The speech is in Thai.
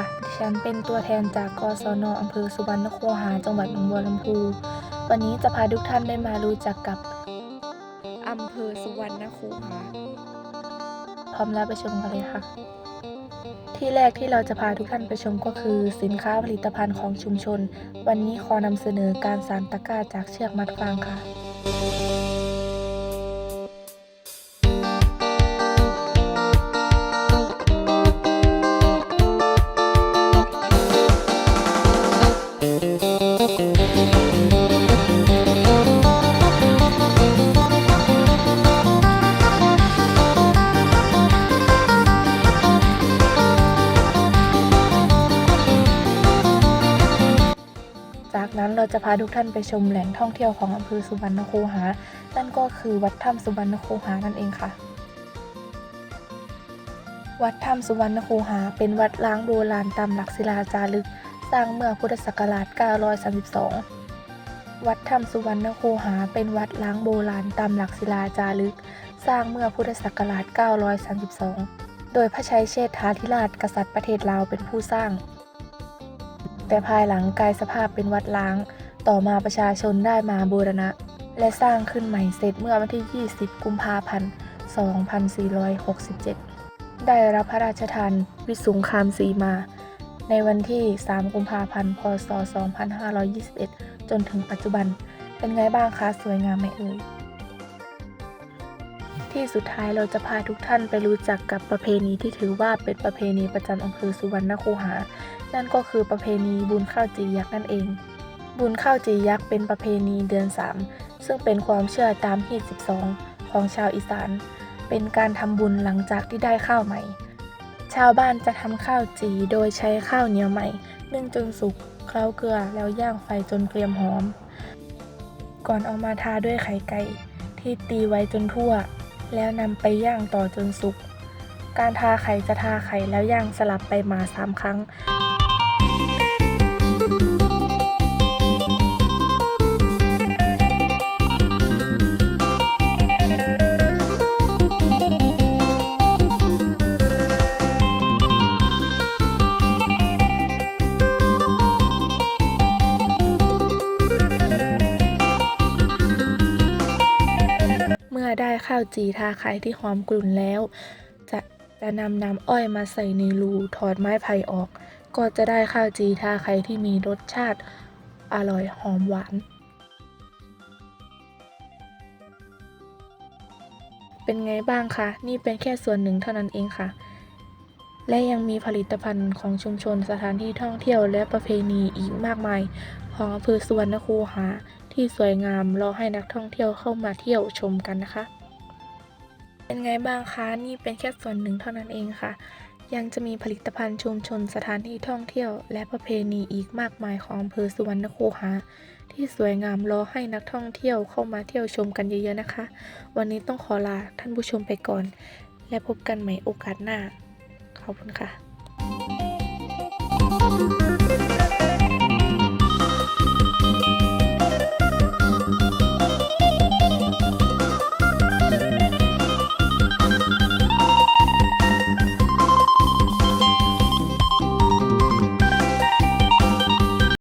ดิฉันเป็นตัวแทนจากกศนอำเภอสุวรรณคูหา จังหวัดหนองบัวลำพู วันนี้จะพาทุกท่านได้มารู้จักกับอำเภอสุวรรณคูหา พร้อมแล้วไปชมกันเลยค่ะ ที่แรกที่เราจะพาทุกท่านไปชมก็คือ สินค้าผลิตภัณฑ์ของชุมชน วันนี้ขอนำเสนอการสานตะกร้าจากเชือกมัดฟางค่ะ จากนั้นเราจะพาทุกท่านไปชมแหล่งท่องเที่ยวของอำเภอสุวรรณคูหา นั่นก็คือวัดถ้ำสุวรรณคูหานั่นเองค่ะ วัดถ้ำสุวรรณคูหา เป็นวัดล้างโบราณตามหลักศิลาจารึก สร้างเมื่อพุทธศักราช 932 วัดถ้ำสุวรรณคูหาเป็นวัดล้างโบราณตามหลักศิลาจารึก สร้างเมื่อพุทธศักราช 932 โดยพระชัยเชษฐาธิราชกษัตริย์ประเทศลาวเป็นผู้สร้าง แต่ภายหลังกลายสภาพเป็นวัดล้าง ต่อมาประชาชนได้มาบูรณะ และสร้างขึ้นใหม่เสร็จเมื่อวันที่ 20 กุมภาพันธ์ 2467 ได้รับพระราชทานวิสุงคามสีมา ในวันที่ 3 กุมภาพันธ์ พศ 2521 จนถึงปัจจุบัน เป็นไงบ้างคะ สวยงามไหมเอ่ย ที่สุดท้ายเราจะพาทุกท่านไปรู้จักกับประเพณีที่ถือว่าเป็นประเพณีประจำอำเภอสุวรรณคูหา นั่นก็คือประเพณีบุญข้าวจียักษ์นั่นเอง บุญข้าวจียักษ์เป็นประเพณีเดือน 3 ซึ่งเป็นความเชื่อตามฮีต12 ของชาวอีสาน เป็นการทำบุญหลังจากที่ได้ข้าวใหม่ ชาวบ้านจะทำข้าวจีโดยใช้ข้าวเหนียวใหม่นึ่งจนสุกเคล้าเกลือแล้วย่างไฟจนเกรียมหอม ก่อนเอามาทาด้วยไข่ไก่ ที่ตีไว้จนทั่ว แล้วนำไปย่างต่อจนสุก การทาไข่จะทาไข่แล้วย่างสลับไปมาสามครั้ง ข้าวจีทาไข่ที่หอมกลุ่นแล้ว จะจะนำน้ำอ้อยมาใส่ในรูถอดไม้ไผ่ออก ก็จะได้ข้าวจีทาไข่ที่มีรสชาติอร่อยหอมหวาน เป็นไงบ้างคะ นี่เป็นแค่ส่วนหนึ่งเท่านั้นเองค่ะ และยังมีผลิตภัณฑ์ของชุมชนสถานที่ท่องเที่ยวและประเพณีอีกมากมาย ของอำเภอสุวรรณคูหาที่สวยงามรอให้นักท่องเที่ยวเข้ามาเที่ยวชมกันนะคะ เป็นไงบ้างคะ นี่เป็นแค่ส่วนหนึ่งเท่านั้นเองค่ะ ยังจะมีผลิตภัณฑ์ชุมชนสถานที่ท่องเที่ยว และประเพณีอีกมากมายของอำเภอสุวรรณคูหาที่สวยงามรอให้นักท่องเที่ยวเข้ามาเที่ยวชมกันเยอะๆนะคะ วันนี้ต้องขอลาท่านผู้ชมไปก่อน และพบกันใหม่โอกาสหน้า ขอบคุณค่ะ